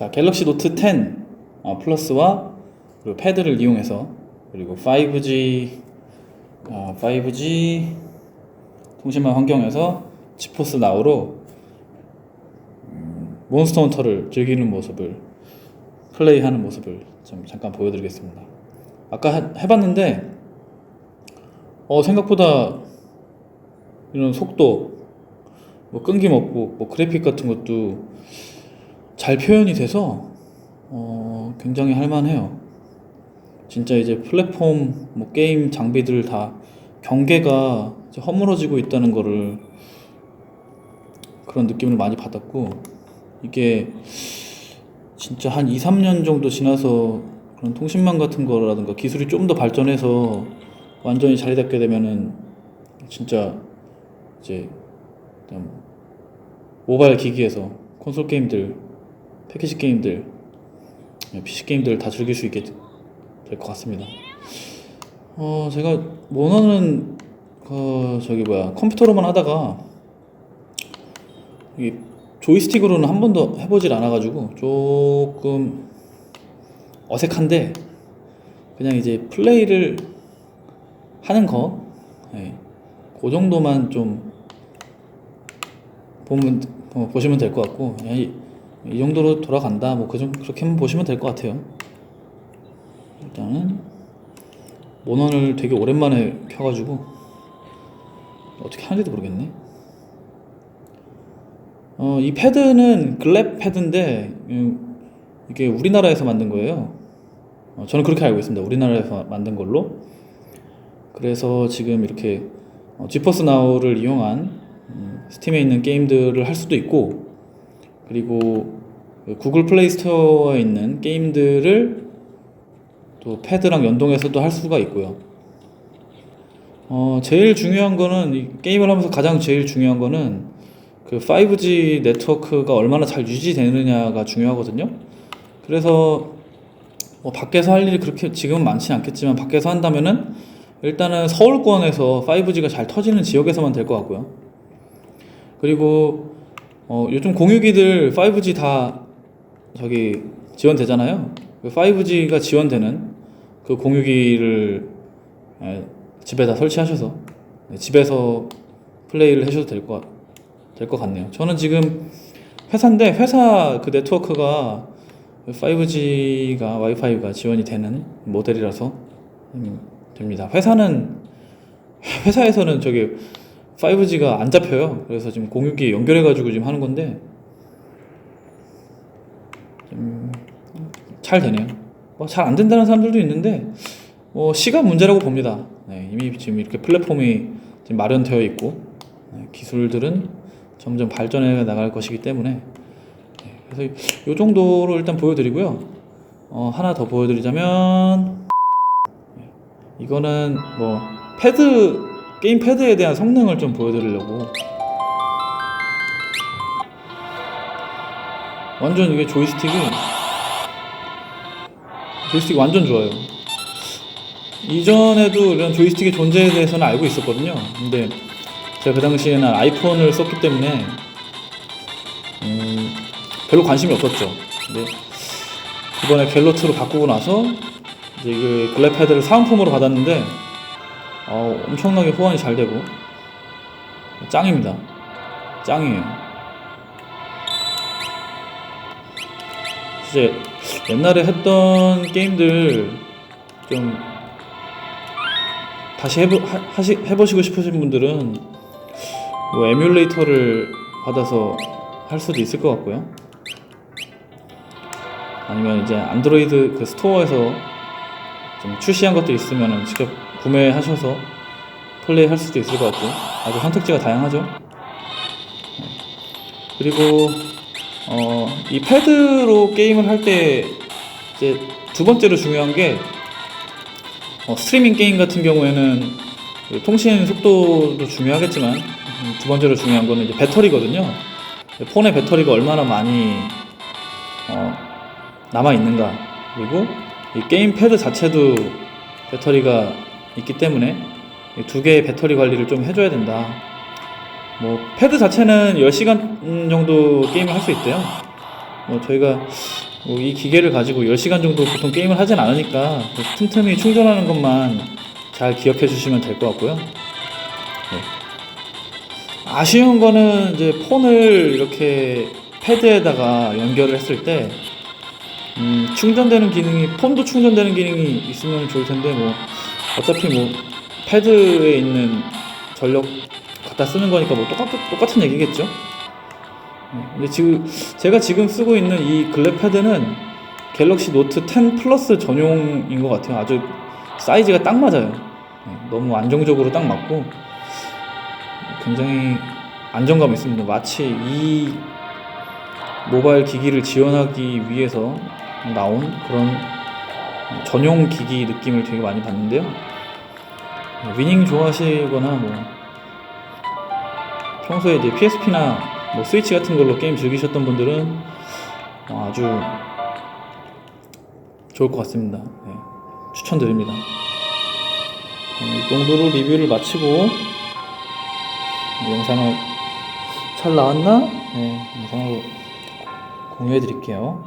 자, 갤럭시 노트 10 어, 플러스와 그리고 패드를 이용해서 그리고 5G 어, 5G 통신망 환경에서 지포스 나우로 음, 몬스터 헌터를 즐기는 모습을 플레이하는 모습을 좀 잠깐 보여드리겠습니다. 아까 해- 해봤는데 어, 생각보다 이런 속도 뭐 끊김 없고 뭐 그래픽 같은 것도 잘 표현이 돼서 어, 굉장히 할만해요. 진짜 이제 플랫폼 뭐 게임 장비들 다 경계가 허물어지고 있다는 거를 그런 느낌을 많이 받았고 이게 진짜 한 2, 3년 정도 지나서 그런 통신망 같은 거라든가 기술이 좀 더 발전해서 완전히 자리 잡게 되면은 진짜 이제 모바일 기기에서 콘솔 게임들, 패키지 게임들, PC 게임들 다 즐길 수 있게 될 것 같습니다. 어, 제가 원하는 그 저기 뭐야 컴퓨터로만 하다가 이 조이스틱으로는 한 번도 해보질 않아가지고 조금 어색한데 그냥 이제 플레이를 하는 거, 예, 그 정도만 좀 보면 어, 보시면 될 것 같고 그냥 이, 이 정도로 돌아간다 뭐 그정 그렇게만 보시면 될 것 같아요. 일단은 모넌을 되게 오랜만에 켜가지고 어떻게 하는지도 모르겠네. 어, 이 패드는 글랩 패드인데 음, 이게 우리나라에서 만든 거예요. 어, 저는 그렇게 알고 있습니다. 우리나라에서 만든 걸로. 그래서 지금 이렇게 어, 지퍼스 나우를 이용한 음, 스팀에 있는 게임들을 할 수도 있고 그리고 그 구글 플레이 스토어에 있는 게임들을 또 패드랑 연동해서도 할 수가 있고요. 어, 제일 중요한 거는 이 게임을 하면서 가장 제일 중요한 거는 그 5G 네트워크가 얼마나 잘 유지되느냐가 중요하거든요. 그래서 뭐 밖에서 할 일이 그렇게 지금은 많지는 않겠지만 밖에서 한다면은 일단은 서울권에서 5G가 잘 터지는 지역에서만 될 것 같고요. 그리고 어, 요즘 공유기들 5G 다 저기 지원되잖아요. 5G가 지원되는 그 공유기를 에, 집에다 설치하셔서 네, 집에서 플레이를 하셔도 될 것 될 것 같네요. 저는 지금 회사인데 회사 그 네트워크가 5G가 와이파이가 지원이 되는 모델이라서 음, 됩니다. 회사는 회사에서는 저기 5G가 안 잡혀요. 그래서 지금 공유기에 연결해가지고 지금 하는 건데 좀잘 되네요. 뭐 잘 안 된다는 사람들도 있는데 뭐 시간 문제라고 봅니다. 네, 이미 지금 이렇게 플랫폼이 지금 마련되어 있고 네, 기술들은 점점 발전해 나갈 것이기 때문에 네, 그래서 이 정도로 일단 보여드리고요. 어, 하나 더 보여드리자면 네, 이거는 뭐 패드 게임 패드에 대한 성능을 좀 보여드리려고 완전 이게 조이스틱이 조이스틱 완전 좋아요. 이전에도 이런 조이스틱의 존재에 대해서는 알고 있었거든요. 근데 제가 그 당시에는 아이폰을 썼기 때문에 음, 별로 관심이 없었죠. 근데 이번에 갤러트로 바꾸고 나서 이제 그 글래패드를 사은품으로 받았는데 어, 엄청나게 호환이 잘 되고 짱입니다. 짱이에요. 진짜 옛날에 했던 게임들 좀 다시 해보, 하, 하시, 해보시고 싶으신 분들은 뭐 에뮬레이터를 받아서 할 수도 있을 것 같고요. 아니면 이제 안드로이드 그 스토어에서 좀 출시한 것도 있으면 직접 구매하셔서 플레이 할 수도 있을 것 같고 아주 선택지가 다양하죠. 네. 그리고 어, 이 패드로 게임을 할 때 이제 두 번째로 중요한 게 어, 스트리밍 게임 같은 경우에는 그 통신 속도도 중요하겠지만 음, 두 번째로 중요한 거는 이제 배터리거든요. 폰의 배터리가 얼마나 많이 어, 남아 있는가 그리고 이 게임 패드 자체도 배터리가 있기 때문에 이두 개의 배터리 관리를 좀 해줘야 된다. 뭐 패드 자체는 10시간 정도 게임을 할 수 있대요. 뭐 저희가 뭐 이 기계를 가지고 10시간 정도 보통 게임을 하진 않으니까 그 틈틈이 충전하는 것만 잘 기억해 주시면 될 것 같고요. 네. 아쉬운 거는 이제 폰을 이렇게 패드에다가 연결을 했을 때 음, 충전되는 기능이 폰도 충전되는 기능이 있으면 좋을 텐데 뭐 어차피 뭐 패드에 있는 전력 갖다 쓰는 거니까 뭐 똑같, 똑같은 얘기겠죠. 네, 근데 지금 제가 지금 쓰고 있는 이 글랩 패드는 갤럭시 노트 10 플러스 전용인 것 같아요. 아주 사이즈가 딱 맞아요. 네, 너무 안정적으로 딱 맞고 굉장히 안정감 있습니다. 마치 이 모바일 기기를 지원하기 위해서 나온 그런 전용 기기 느낌을 되게 많이 받는데요. 네, 위닝 좋아하시거나 뭐 평소에 이제 PSP나 뭐 스위치 같은 걸로 게임 즐기셨던 분들은 어, 아주 좋을 것 같습니다. 네, 추천드립니다. 어, 이 정도로 리뷰를 마치고 영상을 잘 나왔나? 네, 영상을 공유해 드릴게요.